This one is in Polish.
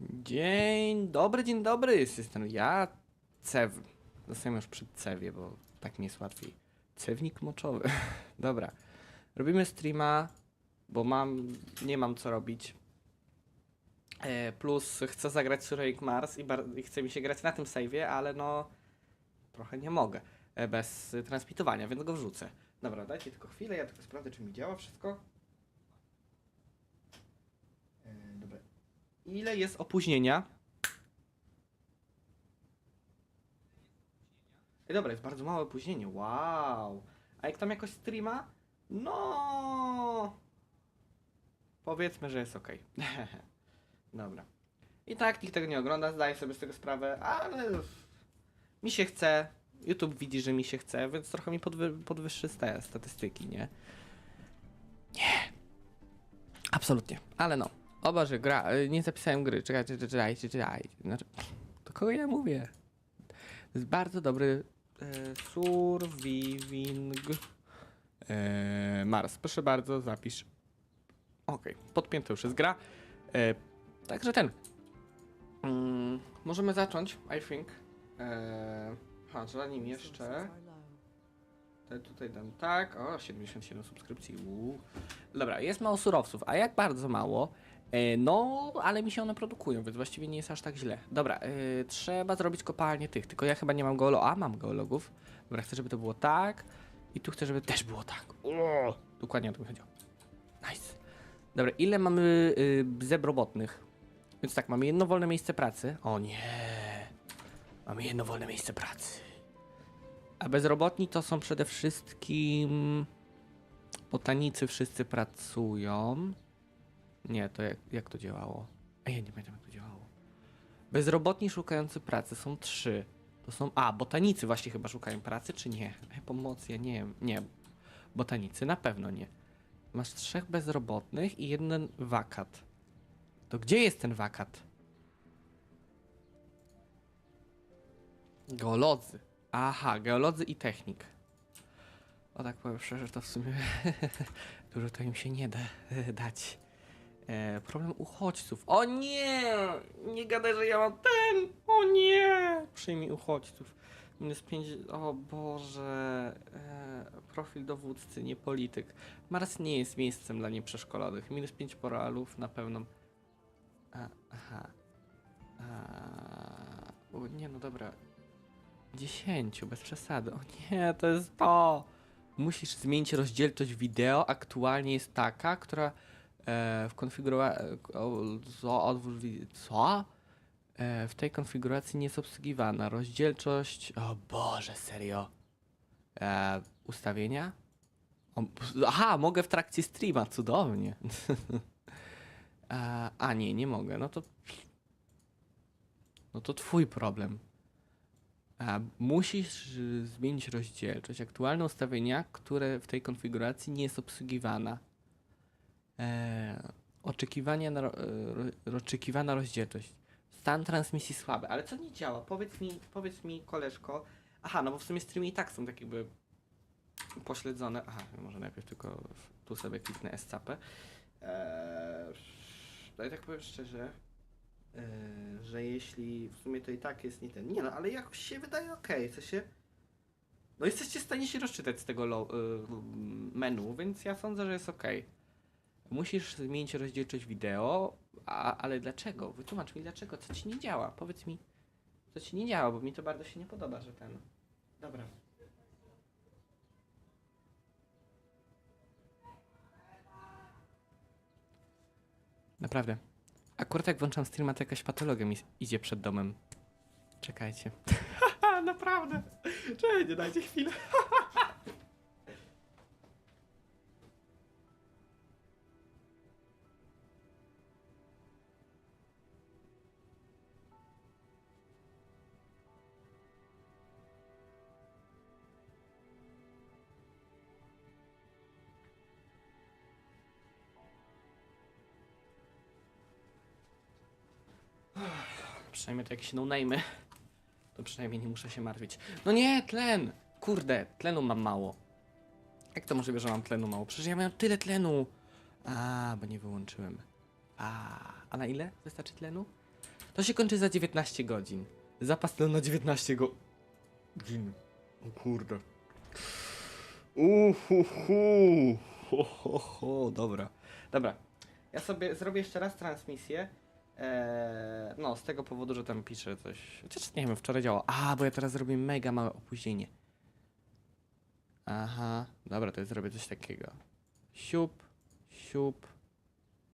Dzień dobry, dzień dobry, system. Ja Cew. Zostałem już przy Cewie, bo tak mi jest łatwiej. Cewnik moczowy. Dobra. Robimy streama, bo mam, nie mam co robić. E, plus chcę zagrać Surveying Mars i, i chce mi się grać na tym save'ie, ale no trochę nie mogę e, bez transmitowania, więc go wrzucę. Dobra, dajcie tylko chwilę, ja tylko sprawdzę, czy mi działa wszystko. E, dobra. Ile jest opóźnienia? Dobra, jest bardzo małe opóźnienie. Wow. A jak tam jakoś streama? No. Powiedzmy, że jest ok. dobra. I tak nikt tego nie ogląda, zdaję sobie z tego sprawę, ale mi się chce. YouTube widzi, że mi się chce, więc trochę mi podwy podwyższy te statystyki, nie? Nie. Absolutnie. Ale no. Oba, że gra. y, Nie zapisałem gry. Czekajcie, czekajcie, czekajcie. Znaczy, do kogo ja mówię? To jest bardzo dobry e, surviving e, Mars. Proszę bardzo, zapisz. Okej, podpięta już jest gra. E, także ten. Mm, możemy zacząć, I think. E, ha, zanim jeszcze. Te tutaj dam tak. O, 77 subskrypcji. Uuu. Dobra, jest mało surowców. A jak bardzo mało? E, no, ale mi się one produkują, więc właściwie nie jest aż tak źle. Dobra, e, trzeba zrobić kopalnię tych. Tylko ja chyba nie mam geologów. A, mam geologów. Dobra, chcę, żeby to było tak. I tu chcę, żeby też było tak. O, dokładnie o to mi chodziło. Nice. Dobra, ile mamy y, zebrobotnych? Więc tak, mamy jedno wolne miejsce pracy. O nie. Mamy jedno wolne miejsce pracy. A bezrobotni to są przede wszystkim. Botanicy wszyscy pracują. Nie, to jak, jak to działało? A ja nie pamiętam jak to działało. Bezrobotni szukający pracy są trzy. To są. A, botanicy właśnie chyba szukają pracy, czy nie? E, Pomocy, ja nie wiem. Nie. Botanicy na pewno nie. Masz trzech bezrobotnych i jeden wakat. To gdzie jest ten wakat? Geolodzy. Aha, geolodzy i technik. O tak powiem szczerze, to w sumie dużo to im się nie da e, dać. E, problem uchodźców. O nie! Nie gadaj, że ja mam ten! O nie! Przyjmij uchodźców. Minus 5. O Boże. E, profil dowódcy, nie polityk. Mars nie jest miejscem dla nieprzeszkolonych. Minus 5 poralów na pewno. A, aha. A, o, nie, no dobra. 10, bez przesady. O nie, to jest to. Musisz zmienić rozdzielczość wideo. Aktualnie jest taka, która w konfiguracji. Wi- Co? E, w tej konfiguracji nie jest obsługiwana. Rozdzielczość. O Boże, serio. E, ustawienia? O, aha, mogę w trakcie streama, cudownie. a, a nie, nie mogę. No to. No to twój problem. A, musisz y, zmienić rozdzielczość. Aktualne ustawienia, które w tej konfiguracji nie jest obsługiwana. E, oczekiwania na, ro, ro, oczekiwana rozdzielczość. Stan transmisji słaby, ale co nie działa? Powiedz mi, powiedz mi, koleżko. Aha, no bo w sumie streamy i tak są tak jakby pośledzone. Aha, może najpierw tylko tu sobie kliknę escapę. Eee, no i tak powiem szczerze, eee, że jeśli w sumie to i tak jest nie ten. Nie no, ale jakoś się wydaje ok, co się. No jesteście w stanie się rozczytać z tego lo, y, menu, więc ja sądzę, że jest ok. Musisz zmienić rozdzielczość wideo, a, ale dlaczego? Wytłumacz mi dlaczego, co ci nie działa? Powiedz mi, co ci nie działa, bo mi to bardzo się nie podoba, że ten. Dobra. Naprawdę. Akurat jak włączam streama, to jakaś patologia mi idzie przed domem. Czekajcie. Naprawdę. Nie dajcie chwilę. Przynajmniej to jakieś no-name'y. To przynajmniej nie muszę się martwić. No nie, tlen! Kurde, tlenu mam mało. Jak to możliwe, że mam tlenu mało? Przecież ja miałem tyle tlenu! A, bo nie wyłączyłem. A, a na ile wystarczy tlenu? To się kończy za 19 godzin. Zapas tlenu na 19 go... godzin. O kurde. Uhuhu. Ho, ho, ho. Dobra. Dobra. Ja sobie zrobię jeszcze raz transmisję. Eee, no, z tego powodu, że tam piszę coś. Chociaż nie wiem, wczoraj działało. A, bo ja teraz zrobię mega małe opóźnienie. Aha, dobra, to ja zrobię coś takiego. Siup, siup.